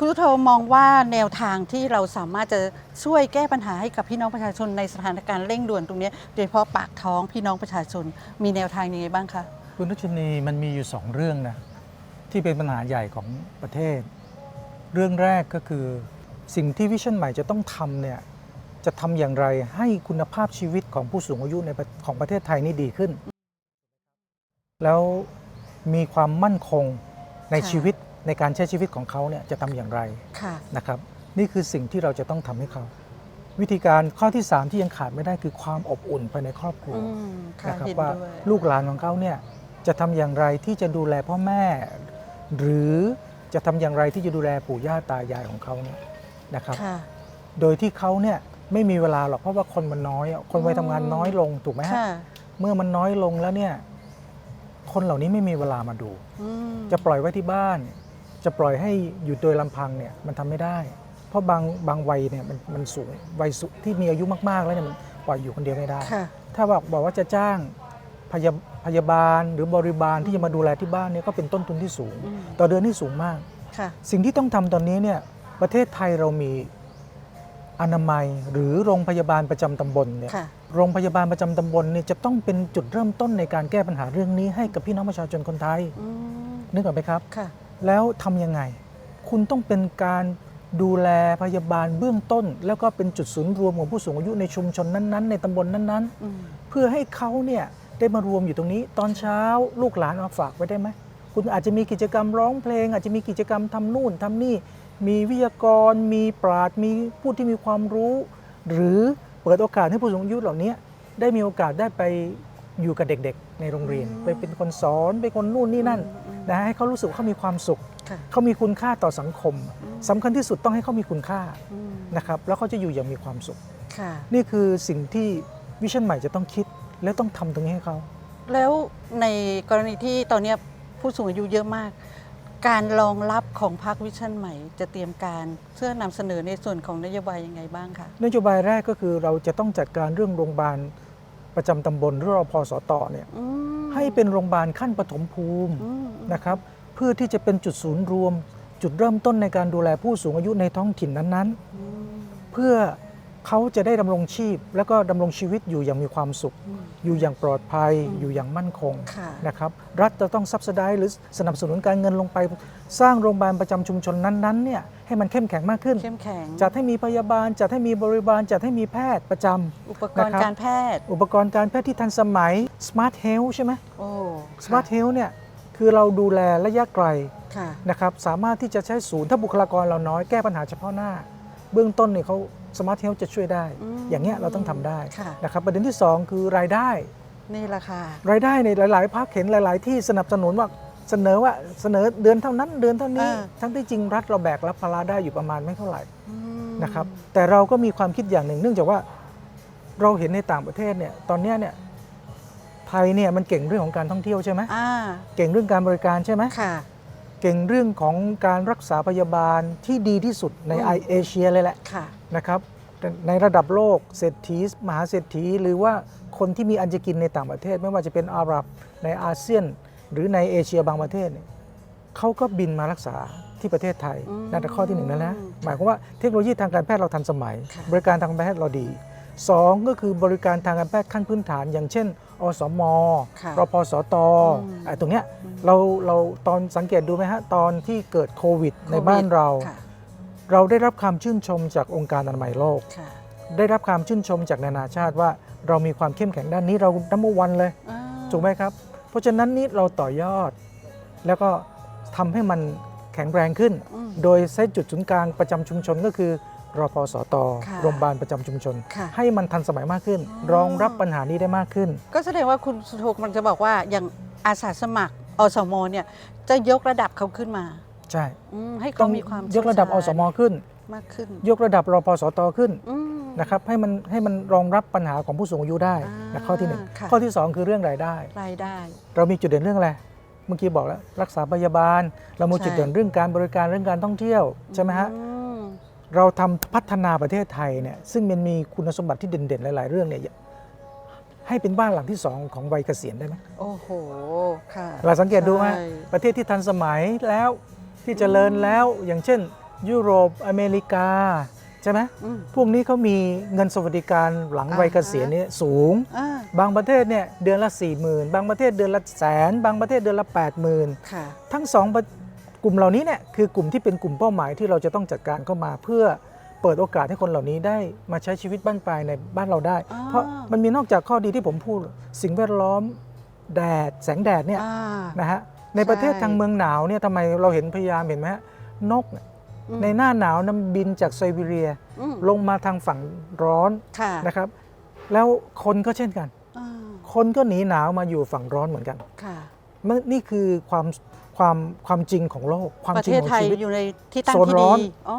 คุณสุโธมองว่าแนวทางที่เราสามารถจะช่วยแก้ปัญหาให้กับพี่น้องประชาชนในสถานการณ์เร่งด่วนตรงนี้ โดยเฉพาะปากท้องพี่น้องประชาชน มีแนวทางยังไงบ้างคะคุณนุชนีมันมีอยู่สองเรื่องนะที่เป็นปัญหาใหญ่ของประเทศ เรื่องแรกก็คือสิ่งที่วิชั่นใหม่จะต้องทำเนี่ยจะทำอย่างไรให้คุณภาพชีวิตของผู้สูงอายุในของประเทศไทยนี่ดีขึ้น แล้วมีความมั่นคงในชีวิต ในการใช้ชีวิตของเขาเนี่ยจะทำอย่างไรค่ะนะครับนี่คือสิ่งที่เราจะต้องทำให้เขา วิธีการข้อที่ 3 ที่ยังขาดไม่ได้คือความอบอุ่นภายในครอบครัวอืมค่ะนะครับเห็นว่าด้วยลูกหลานของเขาเนี่ยจะทำอย่างไรที่จะดูแลพ่อแม่ หรือจะทำอย่างไรที่จะดูแลปู่ย่าตายายของเขาเนี่ยนะครับค่ะโดยที่เขาเนี่ยไม่มีเวลาหรอกเพราะว่าคนมันน้อยอะคนวัยทำงานน้อยลงถูกไหมฮะค่ะเมื่อมันน้อยลงแล้วเนี่ยคนเหล่านี้ไม่มีเวลามาดูอืมจะปล่อยไว้ที่บ้าน จะปล่อยให้อยู่โดยลำพังเนี่ยมันทำไม่ได้ เพราะบางบางวัยเนี่ยมันมันสูงวัยสุที่มีอายุมากๆแล้วเนี่ยมันปล่อยอยู่คนเดียวไม่ได้ค่ะถ้าบอกบอกว่าจะจ้างพยาพยาบาลหรือบริบาลที่จะมาดูแลที่บ้านเนี่ยก็เป็นต้นทุนที่สูงอืมต่อเดือนที่สูงมากค่ะสิ่งที่ต้องทำตอนนี้เนี่ยประเทศไทยเรามีอนามัยหรือโรงพยาบาลประจำตำบลเนี่ยค่ะโรงพยาบาลประจำตำบลเนี่ยจะต้องเป็นจุดเริ่มต้นในการแก้ปัญหาเรื่องนี้ให้กับพี่น้องประชาชนคนไทยอืมนึกออกไหมครับค่ะ แล้วทำยังไง คุณต้องเป็นการดูแลพยาบาลเบื้องต้น แล้วก็เป็นจุดศูนย์รวมของผู้สูงอายุในชุมชนนั้นๆ ในตำบลนั้นๆอืมเพื่อให้เขาเนี่ยได้มารวมอยู่ตรงนี้ ตอนเช้าลูกหลานเอาฝากไว้ได้ไหมคุณอาจจะมีกิจกรรมร้องเพลง อาจจะมีกิจกรรมทำนู่นทำนี่ มีวิทยากร มีปราดมีผู้ที่มีความรู้ หรือเปิดโอกาสให้ผู้สูงอายุเหล่านี้ได้มีโอกาสได้ไป อยู่กับเด็กๆ ในโรงเรียนอืมไปเป็นคนสอนเป็นคนนู่นนี่นั่นอืมนะให้เขารู้สึกว่าเขามีความสุขค่ะเขามีคุณค่าต่อสังคมอืมสำคัญที่สุดต้องให้เขามีคุณค่าอืมนะครับแล้วเขาจะอยู่อย่างมีความสุขค่ะนี่คือสิ่งที่วิชั่นใหม่จะต้องคิดและต้องทำตรงนี้ให้เขา แล้วในกรณีที่ตอนเนี้ยผู้สูงอายุเยอะมาก การรองรับของพรรควิชั่นใหม่ จะเตรียมการเพื่อนำเสนอในส่วนของนโยบายยังไงบ้างคะนโยบายแรกก็คือเราจะต้องจัดการเรื่องโรงพยาบาล ประจำตำบลหรือรพสตเนี่ยอืมให้เป็นโรงพยาบาลขั้นปฐมภูมิอืมนะครับ เพื่อที่จะเป็นจุดศูนย์รวม จุดเริ่มต้นในการดูแลผู้สูงอายุในท้องถิ่นนั้นอืมๆ เพื่อ เขาจะได้ดำรงชีพ แล้วก็ดำรงชีวิตอยู่อย่างมีความสุขอืมอยู่อย่างปลอดภัยอืมอยู่อย่างมั่นคงค่ะนะครับรัฐจะต้องซับสไดหรือสนับสนุนการเงินลงไป สร้างโรงพยาบาลประจำชุมชนนั้นๆเนี่ยให้มันเข้มแข็งมากขึ้น เข้มแข็ง จัดให้มีพยาบาล จัดให้มีบริบาล จัดให้มีแพทย์ประจำอุปกรณ์นะครับการแพทย์ อุปกรณ์การแพทย์ที่ทันสมัย Smart Health ใช่ไหมโอ้ Smart Health เนี่ยคือเราดูแลระยะไกลค่ะนะครับสามารถที่จะใช้ศูนย์ถ้าบุคลากรเราน้อยแก้ปัญหาเฉพาะหน้า เบื้องต้นเนี่ยเขา Smart Health จะช่วยได้อืมอย่างเงี้ยเราต้องทำได้ค่ะนะครับประเด็นที่ 2 คือรายได้นี่แหละค่ะรายได้ในหลายๆภาคเห็นหลาย ๆ ที่สนับสนุนว่าเสนอว่าเสนอเดือนเท่านั้นเดือนเท่านี้อ่าทั้งที่จริงรัฐเราแบกรับภาระได้อยู่ประมาณไม่เท่าไหร่อืมนะครับแต่เราก็มีความคิดอย่างหนึ่ง เนื่องจากว่าเราเห็นในต่างประเทศเนี่ยตอนเนี้ยเนี่ยไทยเนี่ยมันเก่งเรื่องของการท่องเที่ยวใช่ไหมอ่าเก่งเรื่องการบริการใช่ไหมค่ะ เก่งเรื่องของการรักษาพยาบาลที่ดีที่สุดในอืมไอเอเชียเลยแหละค่ะ นะครับในระดับโลกเศรษฐีมหาเศรษฐี หรือว่าคนที่มีอันจะกินในต่างประเทศ ไม่ว่าจะเป็นอาหรับในอาเซียน หรือในเอเชียบางประเทศเนี่ยเขาก็บินมารักษาที่ประเทศไทยอืมนั่นเป็นข้อที่หนึ่งแล้วนะค่ะหมายความว่าเทคโนโลยีทางการแพทย์เราทันสมัยค่ะบริการทางการแพทย์เราดีสองก็คือบริการทางการแพทย์ขั้นพื้นฐาน อย่างเช่น อสมค่ะรพสตอืมไอ้ตรงเนี้ยอืมเราเราตอนสังเกตดูไหมฮะ ตอนที่เกิดโควิดในโควิดบ้านเราค่ะเราได้รับความชื่นชมจากองค์การอนามัยโลกค่ะได้รับความชื่นชมจากนานาชาติว่าเรามีความเข้มแข็งด้านนี้เราดัมเบวันเลยอ่าถูกไหมครับ เพราะฉะนั้นนี่เราต่อยอด แล้วก็ทำให้มันแข็งแรงขึ้นอืมโดยใช้จุดศูนย์กลางประจำชุมชนก็คือ รพสตค่ะโรงพยาบาลประจำชุมชนค่ะให้มันทันสมัยมากขึ้นอ๋อรองรับปัญหานี้ได้มากขึ้น ก็แสดงว่าคุณสุโธกำลังจะบอกว่าอย่างอาสาสมัครอสมเนี่ยจะยกระดับเขาขึ้นมา ใช่อืมให้ต้เขาองมีความยกระดับอเชี่ยวสชาญมขึ้นมากขึ้น ยกระดับรพสตขึ้นอืมนะครับให้มันให้มันรองรับปัญหาของผู้สูงอายุได้อ่านะข้อที่หนึ่งค่ะข้อที่สองคือเรื่องรายได้รายได้ เรามีจุดเด่นเรื่องอะไรเมื่อกี้บอกแล้วรักษาพยาบาล เรามีใช่จุดเด่นเรื่องการบริการเรื่องการท่องเที่ยวใช่ไหมฮะอืม เราทำพัฒนาประเทศไทยเนี่ยซึ่งมันมีคุณสมบัติที่เด่นๆ หลาย ๆ เรื่องเนี่ยให้เป็นบ้านหลังที่สองของวัยเกษียณได้ไหมโอ้โห ค่ะ เราสังเกตดูไหมใช่ประเทศที่ทันสมัยแล้วที่เจริญแล้วอย่างเช่น ยุโรปอเมริกา ใช่ไหมอืมพวกนี้เขามีเงินสวัสดิการหลังวัยอ่าฮะเกษียณเนี่ยสูงอ่าบางประเทศเนี่ยเดือนละ4 0,000บางประเทศเดือนละแสน บางประเทศเดือนละ80,000ค่ะทั้งสองประ กลุ่มเหล่านี้เนี่ยคือกลุ่มที่เป็นกลุ่มเป้าหมายที่เราจะต้องจัดการเข้ามาเพื่อเปิดโอกาสให้คนเหล่านี้ได้มาใช้ชีวิตบ้านปลายในบ้านเราได้อ๋อเพราะมันมีนอกจากข้อดีที่ผมพูด สิ่งแวดล้อมแดดแสงแดดเนี่ยอ่านะฮะในประเทศใช่ทางเมืองหนาวเนี่ยทำไมเราเห็นพยายามเห็นไหมฮะนกเนี่ยอืมในหน้าหนาวน้ำบินจากไซบีเรียอืมลงมาทางฝั่งร้อนค่ะนะครับ แล้วคนก็เช่นกันอ่าคนก็หนีหนาวมาอยู่ฝั่งร้อนเหมือนกันค่ะมันนี่คือความ ความความจริงของโลก ความประจริเทงศของไทยชีวิต อยู่ในที่ตั้งโซนที่ร้ดีอน อ๋อ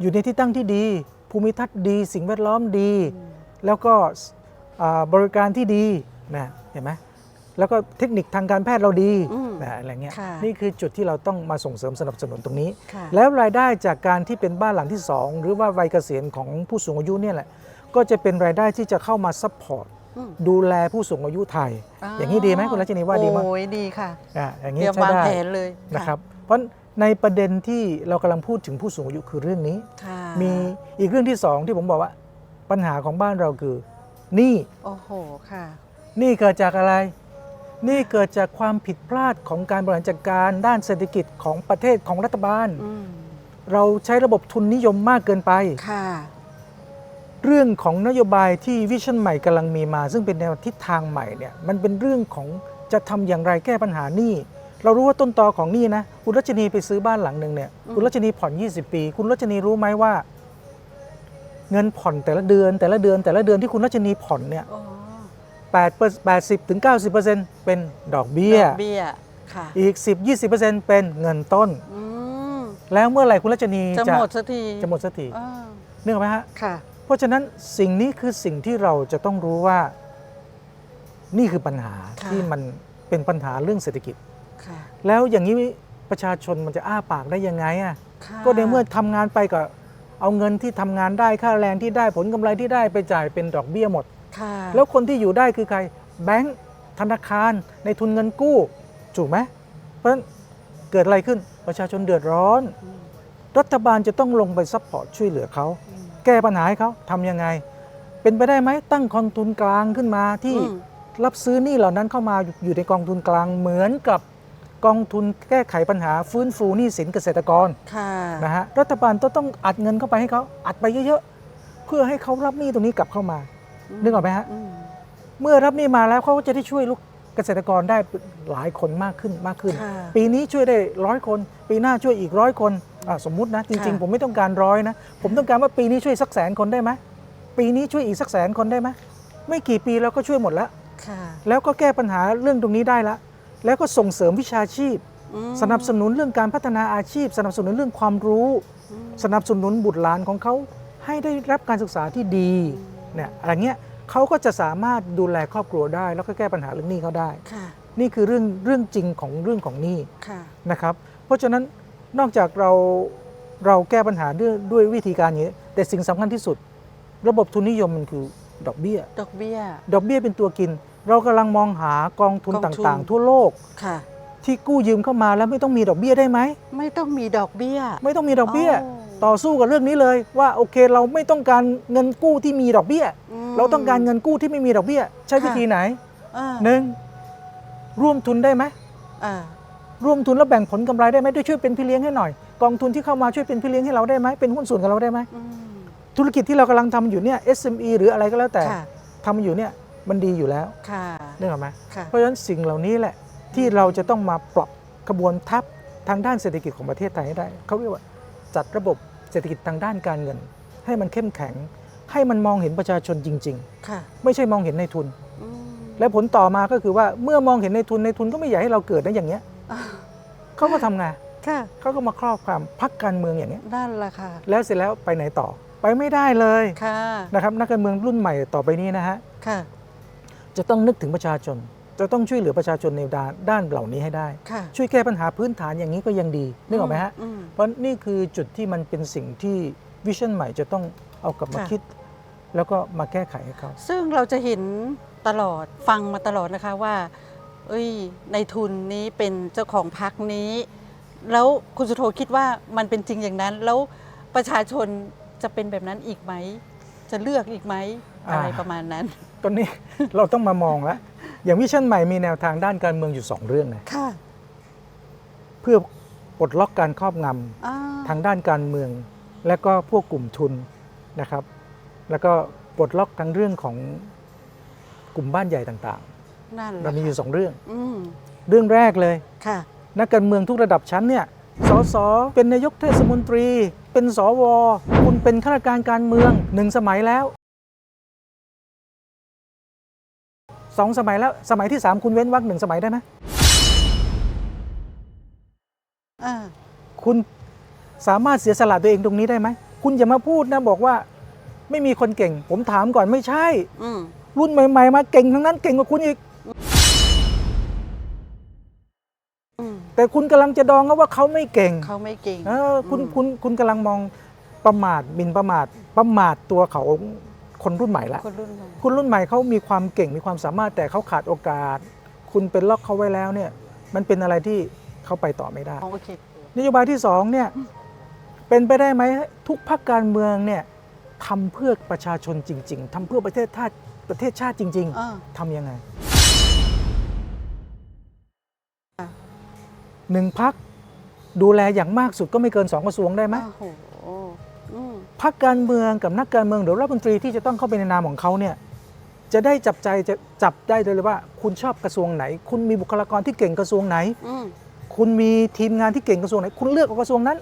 อยู่ในที่ตั้งที่ดี ภูมิทัศน์ดี สิ่งแวดล้อมดี อืม แล้วก็อ่าบริการที่ดีนะเห็นไหมแล้วก็เทคนิคทางการแพทย์เราดีอืมนะอะไรเงี้ยค่ะ นี่คือจุดที่เราต้องมาส่งเสริมสนับสนุนตรงนี้ ค่ะแล้วรายได้จากการที่เป็นบ้านหลังที่2หรือว่าวัยเกษียณของผู้สูงอายุเนี่ยแหละก็จะเป็นรายได้ที่จะเข้ามาซัพพอร์ตอืม ดูแลผู้สูงอายุไทย อย่างนี้ดีไหมคุณรัชนีว่าดีมั้ยโอ้ยดีค่ะอะอย่างเตนี้รียมใช้วางได้แผนเลยนะครับ เพราะในประเด็นที่เรากำลังพูดถึงผู้สูงอายุคือเรื่องนี้ค่ะมีอีกเรื่องที่สองที่ผมบอกว่าปัญหาของบ้านเราคือหนี้โอ้โหค่ะหนี้เกิดจากอะไรหนี้เกิดจากความผิดพลาดของการบริหารจัดการด้านเศรษฐกิจของประเทศของรัฐบาลอืมเราใช้ระบบทุนนิยมมากเกินไปค่ะ เรื่องของนโยบายที่วิชั่นใหม่กำลังมีมา ซึ่งเป็นแนวทิศทางใหม่เนี่ยมันเป็นเรื่องของจะทำอย่างไรแก้ปัญหาหนี้เรารู้ว่าต้นตอของหนี้นะคุณรัชนีไปซื้อบ้านหลังหนึ่งเนี่ยอืมคุณรัชนีผ่อน 20 ปี คุณรัชนีรู้ไหมว่า เงินผ่อนแต่ละเดือน แต่ละเดือนแต่ละเดือนที่คุณรัชนีผ่อนเนี่ยอ๋อ8 80ถึง90เป็นดอกเบี้ยดอกเบี้ยค่ะอีก10 20เป็นเงินต้นอืมแล้วเมื่อไหร่คุณรัชนีจะหมดสักทีจะหมดสักทีอ่านึกออกไหมฮะค่ะเพ ราะฉะนั้นสิ่งนี้คือสิ่งที่เราจะต้องรู้ว่า นี่คือปัญหาค่ะที่มันเป็นปัญหาเรื่องเศรษฐกิจค่ะแล้วอย่างนี้ประชาชนมันจะอ้าปากได้ยังไงอะค่ะก็ในเมื่อทำงานไปก็เอาเงินที่ทำงานได้ค่าแรงที่ได้ผลกำไรที่ได้ไปจ่ายเป็นดอกเบี้ยหมดค่ะแล้วคนที่อยู่ได้คือใครแบงก์ธนาคาร ในทุนเงินกู้ถูกไหมเพราะฉะนั้นเกิดอะไรขึ้นประชาชนเดือดร้อนอืมรัฐบาลจะต้องลงไปซัพพอร์ตช่วยเหลือเขาอืม แก้ปัญหาให้เขาทำยังไง เป็นไปได้ไหมตั้งกองทุนกลางขึ้นมาที่อืม รับซื้อหนี้เหล่านั้นเข้ามาอยู่ในกองทุนกลางเหมือนกับกองทุนแก้ไขปัญหาฟื้นฟูหนี้สินเกษตรกร ค่ะ นะฮะรัฐบาลต้องต้องอัดเงินเข้าไปให้เขาอัดไปเยอะๆ เพื่อให้เขารับหนี้ตรงนี้กลับเข้ามา นึกออกไหมฮะ อืม เมื่อรับหนี้มาแล้วเขาก็จะได้ช่วยลูกเกษตรกรได้หลายคนมากขึ้นมากขึ้นค่ะปีนี้ช่วยได้ร้อยคน ปีหน้าช่วยอีกร้อยคนอะสมมุตินะ จริงค่ะๆผมไม่ต้องการร้อยนะ ผมต้องการว่าปีนี้ช่วยสักแสนคนได้ไหมปีนี้ช่วยอีกสักแสนคนได้ไหมไม่กี่ปีเราก็ช่วยหมดแล้วค่ะแล้วก็แก้ปัญหาเรื่องตรงนี้ได้ละ แล้วก็ส่งเสริมวิชาชีพอืมสนับสนุนเรื่องการพัฒนาอาชีพ สนับสนุนเรื่องความรู้อืมสนับสนุนบุตรหลานของเขาให้ได้รับการศึกษาที่ดีเนี่ยอะไรเงี้ย เขาก็จะสามารถดูแลครอบครัวได้ แล้วก็แก้ปัญหาเรื่องหนี้เขาได้ ค่ะ นี่คือเรื่องเรื่องจริงของเรื่องของหนี้ค่ะ นะครับ เพราะฉะนั้นนอกจากเราเราแก้ปัญหาด้วยด้วยวิธีการอย่างนี้ แต่สิ่งสำคัญที่สุด ระบบทุนนิยมมันคือดอกเบี้ย ดอกเบี้ย ดอกเบี้ยเป็นตัวกิน เรากำลังมองหากองทุนกองทุน ต่างๆ ทั่วโลกค่ะ ที่กู้ยืมเข้ามาแล้วไม่ต้องมีดอกเบี้ยได้ไหม ไม่ต้องมีดอกเบี้ย ไม่ต้องมีดอกเบี้ยอ๋อต่อสู้กับเรื่องนี้เลยว่าโอเคเราไม่ต้องการเงินกู้ที่มีดอกเบี้ยม เราต้องการเงินกู้ที่ไม่มีดอกเบี้ย ใช้วิธีไหนอ่าหนึ่งร่วมทุนได้ไหมอ่าร่วมทุนแล้วแบ่งผลกำไรได้ไหมด้วยช่วยเป็นพี่เลี้ยงให้หน่อย กองทุนที่เข้ามาช่วยเป็นพี่เลี้ยงให้เราได้ไหมเป็นหุ้นส่วนกับเราได้ไหมอืมธุรกิจที่เรากำลังทำอยู่เนี่ย SME หรืออะไรก็แล้วแต่ค่ะทำอยู่เนี่ยมันดีอยู่แล้วค่ะนึกออกไหมค่ะเพราะฉะนั้นสิ่งเหล่านี้แหละที่เราจะต้องมาปรับกระบวนทัพทางด้านเศรษฐกิจของประเทศไทยให้ได้เขาเรียกว่าจัดระบบเศรษฐกิจทางด้านการเงิน ให้มันเข้มแข็ง ให้มันมองเห็นประชาชนจริงค่ะๆไม่ใช่มองเห็นในทุนอืมและผลต่อมาก็คือว่าเมื่อมองเห็นในทุนในทุนก็ไม่อยากให้เราเกิดนะอย่างเงี้ยอ่าเขาก็ทำไงค่ะเขาก็มาครอบความพักการเมืองอย่างเงี้ยนั่นแหละค่ะแล้วเสร็จแล้วไปไหนต่อไปไม่ได้เลยค่ะนะครับนักการเมืองรุ่นใหม่ต่อไปนี้นะฮะค่ะจะต้องนึกถึงประชาชน จะต้องช่วยเหลือประชาชนในด้านด้านเหล่านี้ให้ได้ค่ะช่วยแก้ปัญหาพื้นฐานอย่างนี้ก็ยังดีนึกออกไหมฮะอืมเพราะนี่คือจุดที่มันเป็นสิ่งที่วิชั่นใหม่จะต้องเอากลับมาค่ะคิด แล้วก็มาแก้ไขให้เขาซึ่งเราจะเห็นตลอดฟังมาตลอดนะคะว่า เอ้ยในทุนนี้เป็นเจ้าของพักนี้ แล้วคุณสุโธคิดว่ามันเป็นจริงอย่างนั้น แล้วประชาชนจะเป็นแบบนั้นอีกไหม จะเลือกอีกไหมอ่าอะไรประมาณนั้น ตอนนี้เราต้องมามองแล้ว อย่างวิชั่นใหม่มีแนวทางด้านการเมืองอยู่ 2 เรื่องนะค่ะเพื่อปลดล็อกการครอบงำอ่าทางด้านการเมือง และก็พวกกลุ่มทุนนะครับ แล้วก็ปลดล็อกทั้งเรื่องของกลุ่มบ้านใหญ่ต่างนั่นแหๆละเรามีอยู่สองเรื่อง อืมเรื่องแรกเลย ค่ะ นักการเมืองทุกระดับชั้นเนี่ย สส เป็นนายกเทศมนตรี เป็นสว คุณเป็นข้าราชการการเมืองหนึ่งสมัยแล้ว สองสมัยแล้ว สมัยที่สามคุณเว้นวรรคหนึ่งสมัยได้ไหมอ่าคุณสามารถเสียสละตัวเองตรงนี้ได้ไหม คุณอย่ามาพูดนะ บอกว่า ไม่มีคนเก่ง ผมถามก่อนไม่ใช่ อืม รุ่นใหม่ๆมาเก่งทั้งนั้นเก่งกว่าคุณอีก อืมแต่คุณกำลังจะดองเขาว่าเขาไม่เก่งเขาไม่เก่ง เออคุณอืม คุณคุณกำลังมองประมาทหมินประมาทประมาทตัวเขาคนรุ่นใหม่ละ คนรุ่นใหม่คุณรุ่นใหม่เขามีความเก่งมีความสามารถแต่เขาขาดโอกาส คุณเป็นล็อกเขาไว้แล้วเนี่ย มันเป็นอะไรที่เขาไปต่อไม่ได้โอเคนโยบายที่สองเนี่ยเป็นไปได้ไหมทุกพรรคการเมืองเนี่ย ทำเพื่อประชาชนจริง ๆทำเพื่อประเทศชาติประเทศชาติจริง อ่า ๆ ทำยังไงอะ หนึ่งพักดูแลอย่างมากสุดก็ไม่เกินสองกระทรวงได้ไหม โอ้โหอืมพักการเมืองกับนักการเมืองหรือรัฐมนตรีที่จะต้องเข้าไปในนามของเขาเนี่ยจะได้จับใจจะจับได้เลยว่า คุณชอบกระทรวงไหน คุณมีบุคลากรที่เก่งกระทรวงไหน อืมคุณมีทีมงานที่เก่งกระทรวงไหน คุณเลือกเอากระทรวงนั้น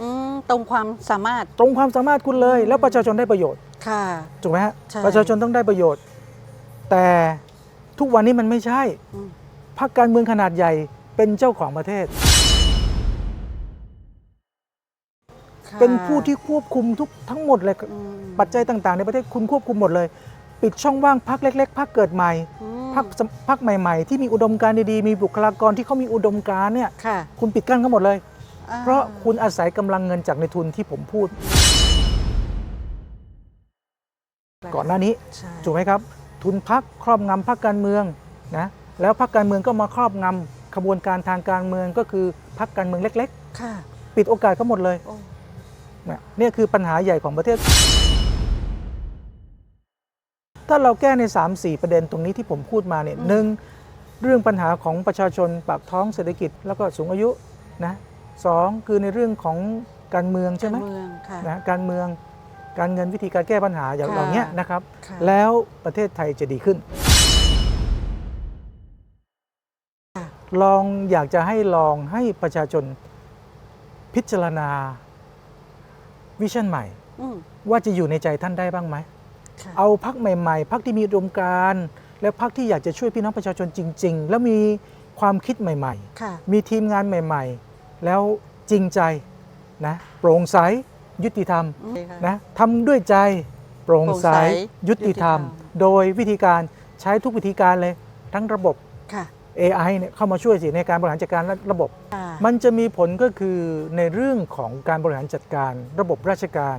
อืมตรงความสามารถ ตรงความสามารถคุณเลย แล้วประชาชนได้ประโยชน์ค่ะ ถูกไหมฮะใช่ ประชาชนต้องได้ประโยชน์ แต่ทุกวันนี้มันไม่ใช่อืมพรรคการเมืองขนาดใหญ่เป็นเจ้าของประเทศ ค่ะเป็นผู้ที่ควบคุมทุกทั้งหมดเลย อืมปัจจัยต่างๆ ในประเทศคุณควบคุมหมดเลย ปิดช่องว่างพรรคเล็ก ๆพรรคเกิดใหม่อืมพรรคสมพรรคใหม่ ๆ ที่มีอุดมการณ์ดีๆ มีบุคลากรที่เขามีอุดมการณ์เนี่ย ค่ะ คุณปิดกั้นเขาหมดเลยอ่ เพราะคุณอาศัยกำลังเงินจากในทุนที่ผมพูด ก่อนหน้านี้ใช่ถูกไหมครับ ทุนพักครอบงำพักการเมืองนะแล้วพักการเมืองก็มาครอบงำขบวนการทางการเมืองก็คือพักการเมืองเล็กค่ะๆปิดโอกาสเขาหมดเลยโอ้เนี่ยเนี่ยคือปัญหาใหญ่ของประเทศ ถ้าเราแก้ใน 3-4 ประเด็นตรงนี้ที่ผมพูดมาเนี่ยหนึ่งเรื่องปัญหาของประชาชนปากท้องเศรษฐกิจแล้วก็สูงอายุนะ สองคือในเรื่องของการเมืองใช่ไหมการเมืองค่ะ นะการเมืองการเงินวิธีการแก้ปัญหาอย่างค่ะเหล่านี้นะครับ ค่ะ แล้วประเทศไทยจะดีขึ้น ค่ะลองอยากจะให้ลองให้ประชาชนพิจารณาวิชั่นใหม่ อืมว่าจะอยู่ในใจท่านได้บ้างไหม ค่ะเอาพักใหม่ๆพักที่มีอุดมการณ์และพักที่อยากจะช่วยพี่น้องประชาชนจริง ๆ แล้วมีความคิดใหม่ ค่ะ ๆ มีทีมงานใหม่ๆ แล้วจริงใจนะโปร่งใสยุติธรรมอืมค่ะนะทำด้วยใจโปร่งใสโปร่งใสยุติธรรมยุติธรรม โดยวิธีการใช้ทุกวิธีการเลยทั้งระบบค่ะ AI เนี่ยเข้ามาช่วยสิในการบริหารจัดการระบบค่ะมันจะมีผลก็คือในเรื่องของการบริหารจัดการระบบราชการ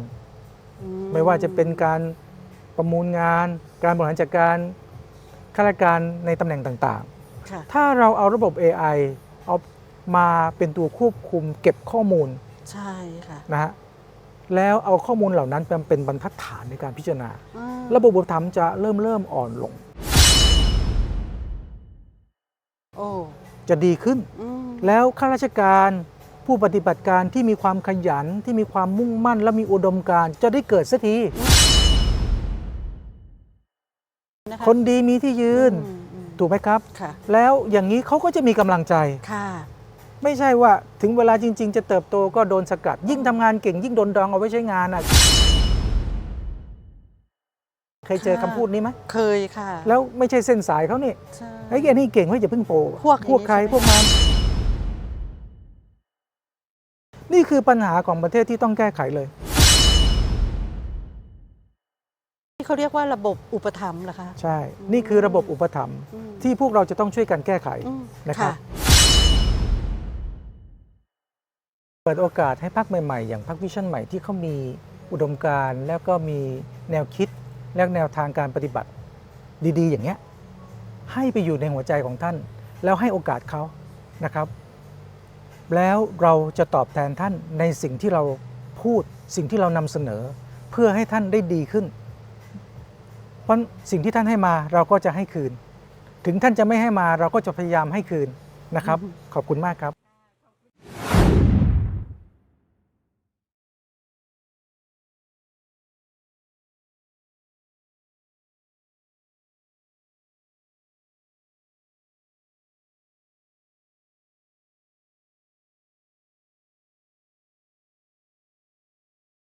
อืไม่ว่าจะเป็นการประมูลงาน การบริหารจัดการข้าราชการในตำแหน่งต่างค่ะๆถ้าเราเอาระบบ AI เอา มาเป็นตัวควบคุมเก็บข้อมูลใช่ค่ะนะฮะแล้วเอาข้อมูลเหล่านั้นเป็นบรรทัดฐานในการพิจารณา อืมระบบอุปถัมภ์จะเริ่มเริ่มอ่อนลง โอ้จะดีขึ้น อืมแล้วข้าราชการผู้ปฏิบัติการที่มีความขยันที่มีความมุ่งมั่น และมีอุดมการณ์จะได้เกิดสักทีนะคะคนดีมีที่ยืน อืมอืมถูกไหมครับ ค่ะ แล้วอย่างนี้เขาก็จะมีกำลังใจ ค่ะ ไม่ใช่ว่าถึงเวลาจริง ๆ จะเติบโตก็โดนสกัด ยิ่งทำงานเก่งยิ่งโดนดองเอาไว้ใช้งานอะเคยเจอคำพูดนี้ไหมเคยค่ะ แล้วไม่ใช่เส้นสายเขานี่ใช่ ไอ้แกนี่เก่งเฮ้ยอย่าเพิ่งโปพวกอย่างนี้พวกใครใช่ไหมพวกมันนี่คือปัญหาของประเทศที่ต้องแก้ไขเลย ที่เขาเรียกว่าระบบอุปถัมภ์เหรอคะ ใช่ นี่คือระบบอุปถัมภ์อืมที่พวกเราจะต้องช่วยกันแก้ไขอืมนะครับ เปิดโอกาสให้พักใหม่ๆ อย่างพักวิชั่นใหม่ที่เขามีอุดมการณ์แล้วก็มีแนวคิดและแนวทางการปฏิบัติดีๆ อย่างเงี้ยให้ไปอยู่ในหัวใจของท่าน แล้วให้โอกาสเขานะครับ แล้วเราจะตอบแทนท่านในสิ่งที่เราพพูดสิ่งที่เรานำเสนอ เพื่อให้ท่านได้ดีขึ้น เพราะสิ่งที่ท่านให้มาเราก็จะให้คืน ถึงท่านจะไม่ให้มาเราก็จะพยายามให้คืนนะครับ ขอบคุณมากครับ